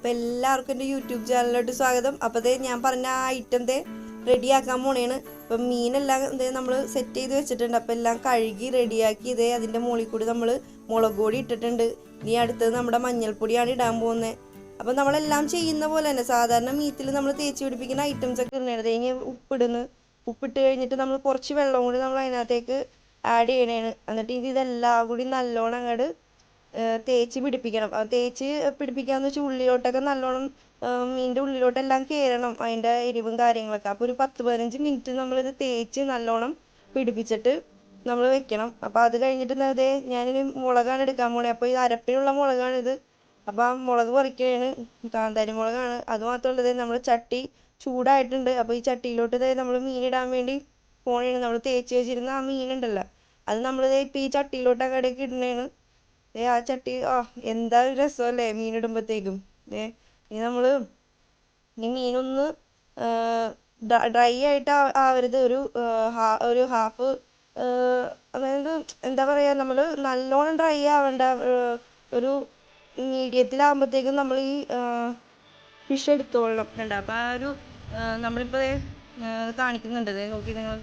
അപ്പോൾ എല്ലാവർക്കും എന്റെ യൂട്യൂബ് ചാനലിലോട്ട് സ്വാഗതം. അപ്പോൾ ദേ ഞാൻ പറഞ്ഞ ആ ഐറ്റം ദേ റെഡിയാക്കാൻ പോണേണ്. അപ്പം മീനെല്ലാം ദേ നമ്മൾ സെറ്റ് ചെയ്ത് വെച്ചിട്ടുണ്ട്. അപ്പോൾ എല്ലാം കഴുകി റെഡിയാക്കി ഇതേ അതിന്റെ മുകളിൽ കൂടി നമ്മൾ മുളക് പൊടി ഇട്ടിട്ടുണ്ട്. ഇനി അടുത്തത് നമ്മുടെ മഞ്ഞൾപ്പൊടിയാണ് ഇടാൻ പോകുന്നത്. അപ്പം നമ്മളെല്ലാം ചെയ്യുന്ന പോലെ തന്നെ സാധാരണ മീറ്റിൽ നമ്മൾ തേച്ച് പിടിപ്പിക്കുന്ന ഐറ്റംസ് ഒക്കെ ഇടണേണ് തേങ്ങ ഉപ്പിടുന്നു. ഉപ്പിട്ട് കഴിഞ്ഞിട്ട് നമ്മൾ കുറച്ച് വെള്ളം കൂടി നമ്മൾ അതിനകത്തേക്ക് ആഡ് ചെയ്യണേണ്. എന്നിട്ട് ഇത് ഇതെല്ലാം കൂടി നല്ലോണം അങ്ങോട്ട് തേച്ച് പിടിപ്പിക്കണം. തേച്ച് പിടിപ്പിക്കാന്ന് വെച്ചാൽ ഉള്ളിലോട്ടൊക്കെ നല്ലോണം മീനിന്റെ ഉള്ളിലോട്ടെല്ലാം കയറണം അതിന്റെ എരിവും കാര്യങ്ങളൊക്കെ. അപ്പോൾ ഒരു പത്ത് പതിനഞ്ച് മിനിറ്റ് നമ്മളിത് തേച്ച് നല്ലോണം പിടിപ്പിച്ചിട്ട് നമ്മൾ വെക്കണം. അപ്പോൾ അത് കഴിഞ്ഞിട്ട് അതെ ഞാനൊരു മുളകാണ് എടുക്കാൻ പോണേ. അപ്പോൾ ഈ അരപ്പിനുള്ള മുളകാണിത്. അപ്പോൾ ആ മുളക് പറിക്കുകയാണ് കാന്താരി മുളകാണ്. അത് മാത്രമല്ല ഇത് നമ്മൾ ചട്ടി ചൂടായിട്ടുണ്ട്. അപ്പോൾ ഈ ചട്ടിയിലോട്ട് ഇതേ നമ്മൾ മീനിടാൻ വേണ്ടി പോണേണ്. നമ്മൾ തേച്ച് വെച്ചിരുന്ന ആ മീനുണ്ടല്ലോ. അത് നമ്മൾ ഇപ്പോൾ ഈ ചട്ടിയിലോട്ട് അങ്ങോട്ടേക്ക് ഇടുന്നതാണ് ഏ ആ ചട്ടി ആ എന്താ ഒരു രസമല്ലേ മീനിടുമ്പോഴത്തേക്കും ഏ ഇനി നമ്മൾ ഈ മീനൊന്ന് ഡ്രൈ ആയിട്ട് ആവരുത്. ഒരു ഹാ- ഒരു ഹാഫ് അതായത് എന്താ പറയുക നമ്മൾ നല്ലോണം ഡ്രൈ ആവണ്ട ഒരു മീഡിയത്തിലാകുമ്പോഴത്തേക്കും നമ്മൾ ഈ ഫിഷ് എടുത്തോളണം. കണ്ട? അപ്പോൾ ആ ഒരു നമ്മളിപ്പോൾ ദേ, കാണിക്കുന്നുണ്ട്. ദേ നോക്കി നിങ്ങൾ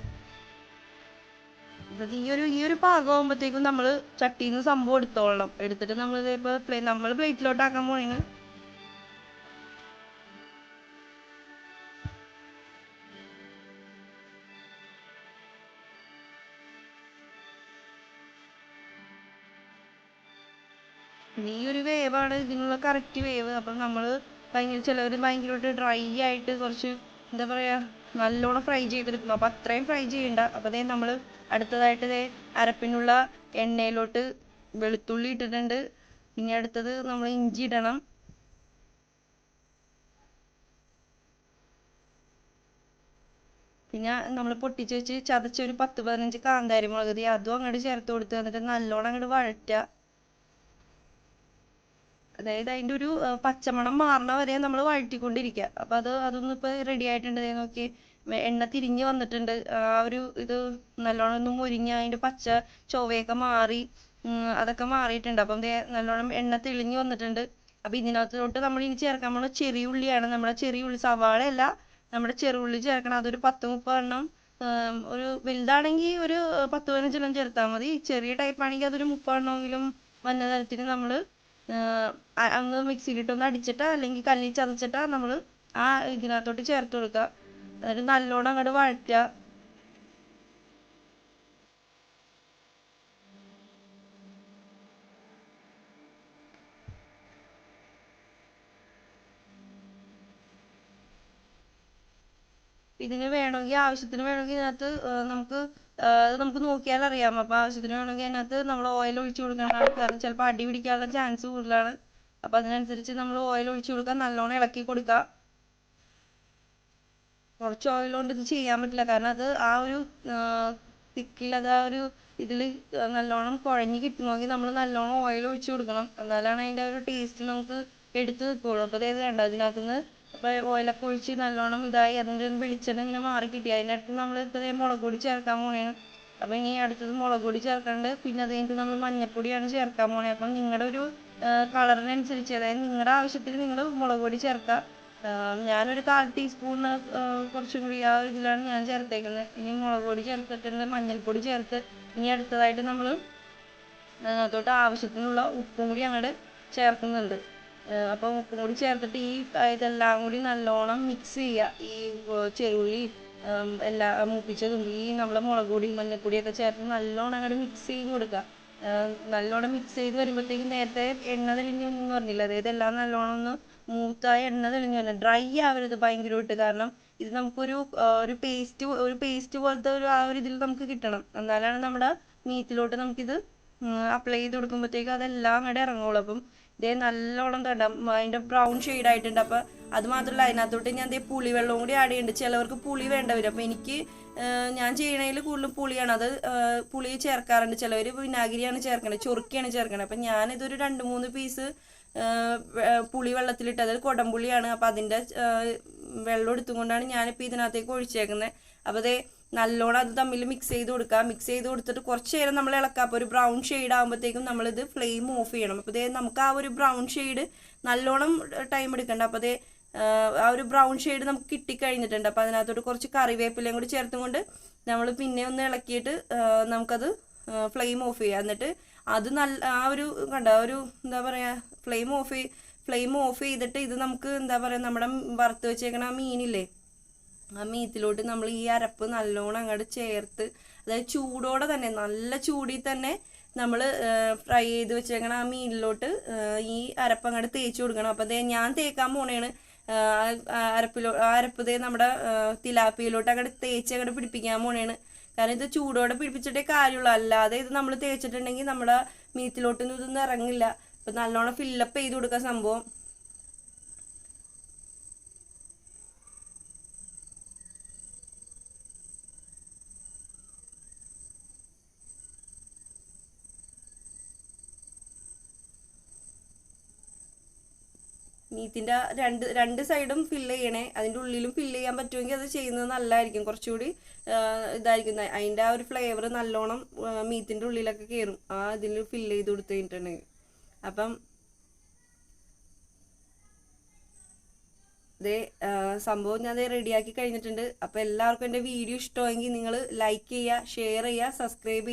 ഇത് ഈ ഒരു ഈ ഒരു പാകമാകുമ്പോഴത്തേക്കും നമ്മൾ ചട്ടിയിൽ നിന്ന് സംഭവം എടുത്തോളണം. എടുത്തിട്ട് നമ്മൾ ഇപ്പോൾ പ്ലേ നമ്മൾ പ്ലേറ്റിലോട്ടാക്കാൻ ഇനി ഈ ഒരു വേവാണ് ഇതിനുള്ള കറക്റ്റ് വേവ്. അപ്പം നമ്മൾ ഭയങ്കര ചിലവർ ഭയങ്കരമായിട്ട് ഡ്രൈ ആയിട്ട് കുറച്ച് എന്താ പറയുക നല്ലോണം ഫ്രൈ ചെയ്തെടുക്കണം അപ്പം അത്രയും ഫ്രൈ ചെയ്യണ്ട. അപ്പം ദേ നമ്മൾ അടുത്തതായിട്ട് ദേ അരപ്പിനുള്ള എണ്ണയിലോട്ട് വെളുത്തുള്ളി ഇട്ടിട്ടുണ്ട്. ഇനി അടുത്തത് നമ്മൾ ഇഞ്ചി ഇടണം. പിന്നെ നമ്മൾ പൊട്ടിച്ച് വെച്ച് ചതച്ച ഒരു പത്ത് പതിനഞ്ച് കാന്താരി മുളക് അതും അങ്ങോട്ട് ചേർത്ത് കൊടുത്ത് എന്നിട്ട് നല്ലോണം അങ്ങോട്ട് വഴറ്റുക. അതായത് അതിന്റെ ഒരു പച്ചമണം മാറണ വരെ നമ്മൾ വഴറ്റിക്കൊണ്ടിരിക്കുക അപ്പം അത് അതൊന്നും ഇപ്പോൾ റെഡി ആയിട്ടുണ്ട്. നോക്കി എണ്ണ തിരിഞ്ഞ് വന്നിട്ടുണ്ട്. ആ ഒരു ഇത് നല്ലോണം ഒന്ന് മുരിഞ്ഞ് അതിന്റെ പച്ച ചൊവയൊക്കെ മാറി അതൊക്കെ മാറിയിട്ടുണ്ട്. അപ്പം നല്ലോണം എണ്ണ തെളിഞ്ഞ് വന്നിട്ടുണ്ട്. അപ്പം ഇതിനകത്തോട്ട് നമ്മൾ ഇനി ചേർക്കാൻ പോകുന്ന ചെറിയ ഉള്ളിയാണ് നമ്മുടെ ചെറിയ ഉള്ളി സവാള അല്ല ചെറിയ ഉള്ളി ചേർക്കണം. അതൊരു പത്ത് മുപ്പതെണ്ണം ഒരു വലുതാണെങ്കിൽ ഒരു പത്ത് പതിനഞ്ചെണ്ണം ചേർത്താൽ മതി. ചെറിയ ടൈപ്പ് ആണെങ്കിൽ അതൊരു മുപ്പതെണ്ണമെങ്കിലും വന്ന തരത്തിന് നമ്മൾ അങ്ങ് മിക്സിയിലിട്ടൊന്ന് അടിച്ചിട്ട് അല്ലെങ്കിൽ കല്ലിൽ ചതച്ചിട്ട് നമ്മൾ ആ ഇതിനകത്തോട്ട് ചേർത്ത് കൊടുക്കുക എന്നിട്ട് നല്ലോണം അങ്ങോട്ട് വഴറ്റുക. ഇതിന് വേണമെങ്കിൽ ആവശ്യത്തിന് വേണമെങ്കിൽ ഇതിനകത്ത് നമുക്ക് നമുക്ക് നോക്കിയാൽ അറിയാം. അപ്പോൾ ആവശ്യത്തിന് വേണമെങ്കിൽ അതിനകത്ത് നമ്മൾ ഓയിൽ ഒഴിച്ച് കൊടുക്കേണ്ടതാണ് കാരണം ചിലപ്പോൾ അടി പിടിക്കാനുള്ള ചാൻസ് കൂടുതലാണ്. അപ്പോൾ അതിനനുസരിച്ച് നമ്മൾ ഓയിൽ ഒഴിച്ച് കൊടുക്കുക നല്ലോണം ഇളക്കി കൊടുക്കുക കുറച്ച് ഓയിൽ കൊണ്ട് ഇത് ചെയ്യാൻ പറ്റില്ല. കാരണം അത് ആ ഒരു തിക്കിൽ അത് ആ ഒരു ഇതിൽ നല്ലോണം കുഴഞ്ഞ് കിട്ടണമെങ്കിൽ നമ്മൾ നല്ലോണം ഓയിൽ ഒഴിച്ച് കൊടുക്കണം. എന്നാലാണ് അതിന്റെ ഒരു ടേസ്റ്റ് നമുക്ക് എടുത്ത് നിൽക്കുള്ളൂ. അപ്പോൾ ഇത് വേണ്ട അതിനകത്തുനിന്ന് അപ്പോൾ ഓയിലൊക്കെ ഒഴിച്ച് നല്ലോണം ഇതായി അതിന്റെ വെളിച്ചെണ്ണ ഇങ്ങനെ മാറി കിട്ടി. അതിനടുത്ത് നമ്മൾ ഇത്രയും മുളക് പൊടി ചേർക്കാൻ പോവുകയാണ്. അപ്പോൾ ഇനി അടുത്തത് മുളക് പൊടി ചേർക്കേണ്ടത് പിന്നെ അത് കഴിഞ്ഞിട്ട് നമ്മൾ മഞ്ഞൾപ്പൊടിയാണ് ചേർക്കാൻ പോണത് അപ്പം നിങ്ങളുടെ ഒരു കളറിനനുസരിച്ച് അതായത് നിങ്ങളുടെ ആവശ്യത്തിന് നിങ്ങൾ മുളക് പൊടി ചേർക്കുക ഞാനൊരു കാൽ ടീസ്പൂൺ കുറച്ചും കൂടി ആ ഒരു ഇതിലാണ് ഞാൻ ചേർത്തേക്കുന്നത്. ഇനി മുളക് പൊടി ചേർത്തിട്ടുണ്ട് മഞ്ഞൾപ്പൊടി ചേർത്ത്. ഇനി അടുത്തതായിട്ട് നമ്മൾ തൊട്ട് ആവശ്യത്തിനുള്ള ഉപ്പും കൂടി അങ്ങോട്ട് ചേർക്കുന്നുണ്ട്. ആഹ് അപ്പം ഉപ്പും കൂടി ചേർത്തിട്ട് ഈ ഇതെല്ലാം കൂടി നല്ലോണം മിക്സ് ചെയ്യുക. ഈ ചെറുള്ളി എല്ലാ മൂപ്പിച്ചതും ഈ നമ്മളെ മുളക് പൊടി മഞ്ഞൾപ്പൊടിയൊക്കെ ചേർത്ത് നല്ലോണം അങ്ങോട്ട് മിക്സ് ചെയ്ത് കൊടുക്കുക. നല്ലോണം മിക്സ് ചെയ്ത് വരുമ്പോഴത്തേക്കും നേരത്തെ എണ്ണ തെളിഞ്ഞു എന്ന് പറഞ്ഞില്ല? അതായത് എല്ലാം നല്ലോണം ഒന്ന് മൂത്തായ എണ്ണ തെളിഞ്ഞു വരണം ഡ്രൈ ആവരുത് ഭയങ്കരമായിട്ട്. കാരണം ഇത് നമുക്കൊരു ഒരു പേസ്റ്റ് ഒരു പേസ്റ്റ് പോലത്തെ ഒരു ആ ഒരു ഇതിൽ നമുക്ക് കിട്ടണം. എന്നാലാണ് നമ്മുടെ മീറ്റിലോട്ട് നമുക്കിത് അപ്ലൈ ചെയ്ത് കൊടുക്കുമ്പോഴത്തേക്കും അതെല്ലാം അങ്ങോട്ട് ഇറങ്ങുള്ളൂ. അപ്പം ഇതേ നല്ലോണം തണ്ട അതിന്റെ ബ്രൗൺ ഷെയ്ഡ് ആയിട്ടുണ്ട്. അപ്പം അത് മാത്രമല്ല അതിനകത്തോട്ട് ഞാൻ ദേ പുളിവെള്ളവും കൂടി ആഡ് ചെയ്യുന്നുണ്ട്. ചിലവർക്ക് പുളി വേണ്ട വരും. അപ്പം എനിക്ക് ഞാൻ ചെയ്യണതിൽ കൂടുതലും പുളിയാണ്. അത് പുളി ചേർക്കാറുണ്ട്. ചിലവർ വിനാഗിരിയാണ് ചേർക്കണത് ചൊറുക്കിയാണ് ചേർക്കണത്. അപ്പം ഞാനിതൊരു രണ്ട് മൂന്ന് പീസ് പുളി വെള്ളത്തിലിട്ട് അതായത് കുടംപുളിയാണ്. അപ്പം അതിന്റെ വെള്ളം എടുത്തുകൊണ്ടാണ് ഞാനിപ്പോൾ ഇതിനകത്തേക്ക് ഒഴിച്ചേക്കുന്നത്. അപ്പോൾ ദേ നല്ലോണം അത് തമ്മിൽ മിക്സ് ചെയ്ത് കൊടുക്കുക. മിക്സ് ചെയ്ത് കൊടുത്തിട്ട് കുറച്ച് നേരം നമ്മൾ ഇളക്കുക. അപ്പോൾ ഒരു ബ്രൗൺ ഷെയ്ഡ് ആകുമ്പോഴത്തേക്കും നമ്മളിത് ഫ്ലെയിം ഓഫ് ചെയ്യണം. അപ്പോൾ ഇതേ നമുക്ക് ആ ഒരു ബ്രൗൺ ഷെയ്ഡ് നല്ലോണം ടൈം എടുക്കണ്ട. അപ്പോൾ അതേ ആ ഒരു ബ്രൗൺ ഷെയ്ഡ് നമുക്ക് കിട്ടിക്കഴിഞ്ഞിട്ടുണ്ട്. അപ്പോൾ അതിനകത്തോട്ട് കുറച്ച് കറിവേപ്പിലയും കൂടി ചേർത്തും കൊണ്ട് നമ്മൾ പിന്നെ ഒന്ന് ഇളക്കിയിട്ട് നമുക്കത് ഫ്ലെയിം ഓഫ് ചെയ്യുക എന്നിട്ട് അത് നല്ല ആ ഒരു കണ്ട ഒരു എന്താ പറയുക ഫ്ലെയിം ഓഫ് ഫ്ലെയിം ഓഫ് ചെയ്തിട്ട് ഇത് നമുക്ക് എന്താ പറയുക നമ്മുടെ വറുത്ത് വെച്ചേക്കണ ആ മീനില്ലേ? ആ മീത്തിലോട്ട് നമ്മൾ ഈ അരപ്പ് നല്ലോണം അങ്ങോട്ട് ചേർത്ത് അതായത് ചൂടോടെ തന്നെ നല്ല ചൂടിൽ തന്നെ നമ്മൾ ഫ്രൈ ചെയ്ത് വെച്ചേക്കണ ആ മീനിലോട്ട് ഈ അരപ്പ് അങ്ങോട്ട് തേച്ച് കൊടുക്കണം. അപ്പം അതേ ഞാൻ തേക്കാൻ പോണേണ്. അരപ്പിലോ അരപ്പ് ദേ നമ്മുടെ തിലാപ്പിയിലോട്ട് അങ്ങോട്ട് തേച്ച് അങ്ങോട്ട് പിടിപ്പിക്കാൻ പോണേണ്. കാരണം ഇത് ചൂടോടെ പിടിപ്പിച്ചിട്ടേ കാര്യമുള്ളൂ അല്ലാതെ ഇത് നമ്മൾ തേച്ചിട്ടുണ്ടെങ്കിൽ നമ്മുടെ മീത്തിലോട്ടൊന്നും ഇതൊന്നും ഇറങ്ങില്ല അപ്പം നല്ലോണം ഫില്ലപ്പ് ചെയ്ത് കൊടുക്കുക സംഭവം. മീറ്റിന്റെ രണ്ട് രണ്ട് സൈഡും ഫില്ല് ചെയ്യണേ. അതിന്റെ ഉള്ളിലും ഫില്ല് ചെയ്യാൻ പറ്റുമെങ്കിൽ അത് ചെയ്യുന്നത് നല്ലതായിരിക്കും. കുറച്ചുകൂടി ഇതായിരിക്കും. അതിന്റെ ആ ഒരു ഫ്ലേവർ നല്ലോണം മീത്തിന്റെ ഉള്ളിലൊക്കെ കയറും ആ ഇതിൽ ഫില്ല് ചെയ്ത് കൊടുത്തു കഴിഞ്ഞിട്ടുണ്ടെങ്കിൽ. അപ്പം ദേ സംഭവം ഞാൻ റെഡിയാക്കി കഴിഞ്ഞിട്ടുണ്ട്. അപ്പം എല്ലാവർക്കും എന്റെ വീഡിയോ ഇഷ്ടമെങ്കിൽ നിങ്ങൾ ലൈക്ക് ചെയ്യുക ഷെയർ ചെയ്യുക സബ്സ്ക്രൈബ്